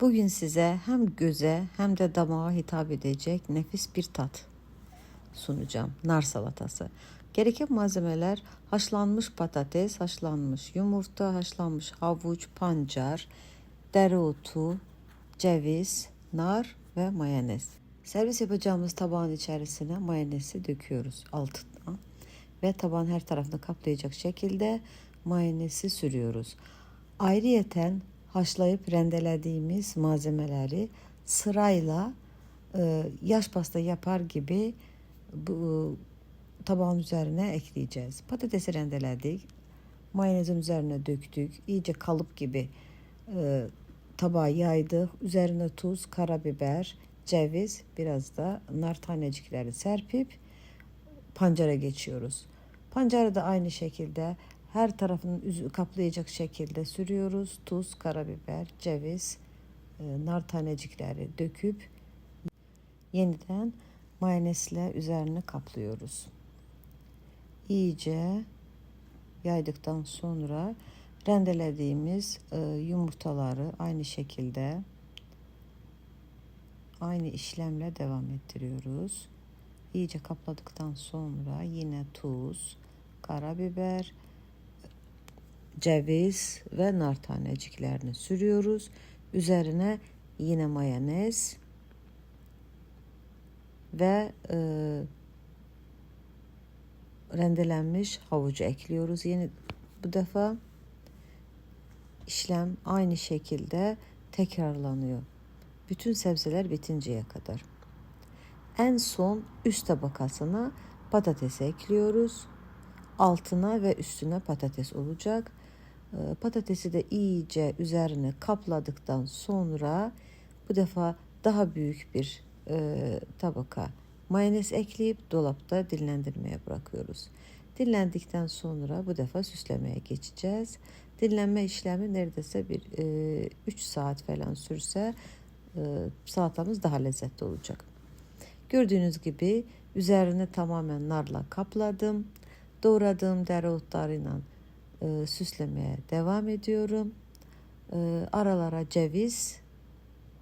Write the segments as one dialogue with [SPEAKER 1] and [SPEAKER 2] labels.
[SPEAKER 1] Bugün size hem göze hem de damağa hitap edecek nefis bir tat sunacağım. Nar salatası. Gereken malzemeler haşlanmış patates, haşlanmış yumurta, haşlanmış havuç, pancar, dereotu, ceviz, nar ve mayonez. Servis yapacağımız tabağın içerisine mayonezi döküyoruz altından ve tabağın her tarafını kaplayacak şekilde mayonezi sürüyoruz. Ayrıyeten haşlayıp rendelediğimiz malzemeleri sırayla e, yaş pasta yapar gibi bu tabağın üzerine ekleyeceğiz. Patatesi rendeledik. Mayonezin üzerine döktük. İyice kalıp gibi e, tabağa yaydık. Üzerine tuz, karabiber, ceviz, biraz da nar tanecikleri serpip pancara geçiyoruz. Pancarı da aynı şekilde her tarafını üzü- kaplayacak şekilde sürüyoruz. Tuz, karabiber, ceviz, e, nar tanecikleri döküp yeniden mayonezle üzerine kaplıyoruz. İyice yaydıktan sonra rendelediğimiz e, yumurtaları aynı şekilde aynı işlemle devam ettiriyoruz. İyice kapladıktan sonra yine tuz, karabiber, ceviz ve nar taneciklerini sürüyoruz. Üzerine yine mayonez ve e, rendelenmiş havucu ekliyoruz. Yeni bu defa işlem aynı şekilde tekrarlanıyor. Bütün sebzeler bitinceye kadar. En son üst tabakasına patates ekliyoruz. Altına ve üstüne patates olacak. Ee, Patatesi de iyice üzerine kapladıktan sonra bu defa daha büyük bir e, tabaka mayonez ekleyip dolapta dinlendirmeye bırakıyoruz. Dinlendikten sonra bu defa süslemeye geçeceğiz. Dinlenme işlemi neredeyse bir 3 saat falan sürse e, salatamız daha lezzetli olacak. Gördüğünüz gibi üzerine tamamen narla kapladım. Doğradığım dereotlarıyla e, süslemeye devam ediyorum. E, aralara ceviz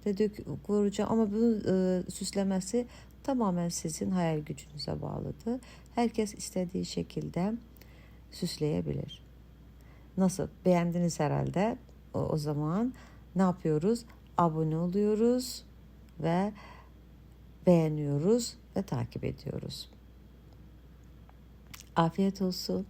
[SPEAKER 1] de dök vuracağım ama bunun e, süslemesi tamamen sizin hayal gücünüze bağlıdır. Herkes istediği şekilde süsleyebilir. Nasıl? Beğendiniz herhalde. O, o zaman ne yapıyoruz? Abone oluyoruz ve beğeniyoruz ve takip ediyoruz. Afiyet olsun.